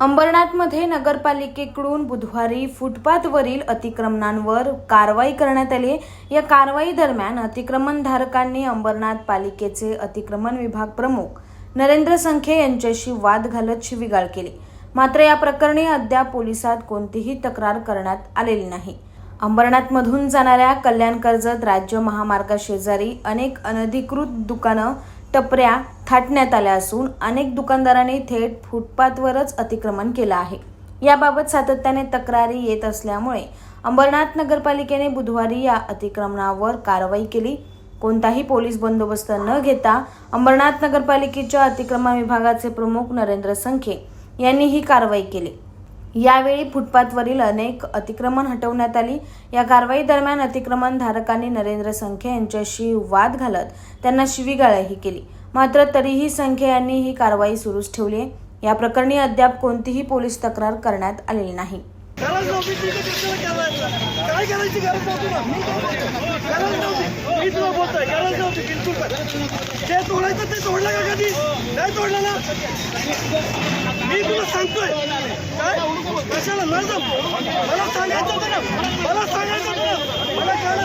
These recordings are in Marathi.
अंबरनाथमध्ये नगरपालिकेकडून बुधवारी फुटपाथवरील अतिक्रमणांवर कारवाई करण्यात आली या कारवाई दरम्यान अतिक्रमणधारकांनी अंबरनाथ पालिकेचे अतिक्रमण विभाग प्रमुख नरेंद्र संखे यांच्याशी वाद घालत शिवीगाळ केली. मात्र या प्रकरणी अद्याप पोलिसात कोणतीही तक्रार करण्यात आलेली नाही. अंबरनाथमधून जाणाऱ्या कल्याण कर्जत राज्य महामार्गाशेजारी अनेक अनधिकृत दुकानं टपऱ्या थाटण्यात आल्या असून अनेक दुकानदारांनी थेट फुटपाथवरच अतिक्रमण केलं आहे. याबाबत सातत्याने तक्रारी येत असल्यामुळे अंबरनाथ नगरपालिकेने बुधवारी या अतिक्रमणावर कारवाई केली. कोणताही पोलीस बंदोबस्त न घेता अंबरनाथ नगरपालिकेच्या अतिक्रमण विभागाचे प्रमुख नरेंद्र संखे यांनी ही कारवाई केली. यावेळी फुटपाथवरील अनेक अतिक्रमण हटवण्यात आली. या कारवाई दरम्यान अतिक्रमण धारकांनी नरेंद्र संखे यांच्याशी वाद घालत त्यांना शिवीगाळही केली. मात्र तरीही संखे यांनी ही कारवाई सुरूच ठेवली आहे. या प्रकरणी अद्याप कोणतीही पोलीस तक्रार करण्यात आलेली नाही. तोडायचं ते तोडलं का कधी? नाही तोडलं ना? मी तुला सांगतोय. काय? कशाला? नाही जम मला सांगायचं होतं ना. मला सांगायचं होतं मला काय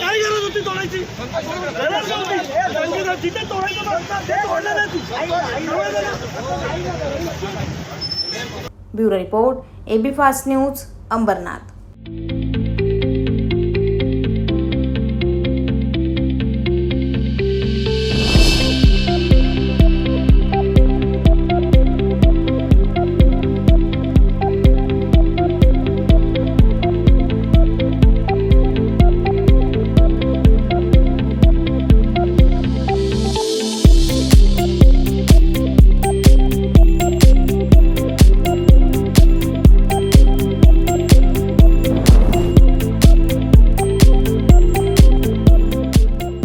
काय गरज होती तोडायची? गरज नव्हती संगीता जिथे तोडायचं ना ते तोडलं नाही तू. Bureau report AB fast news Ambernath.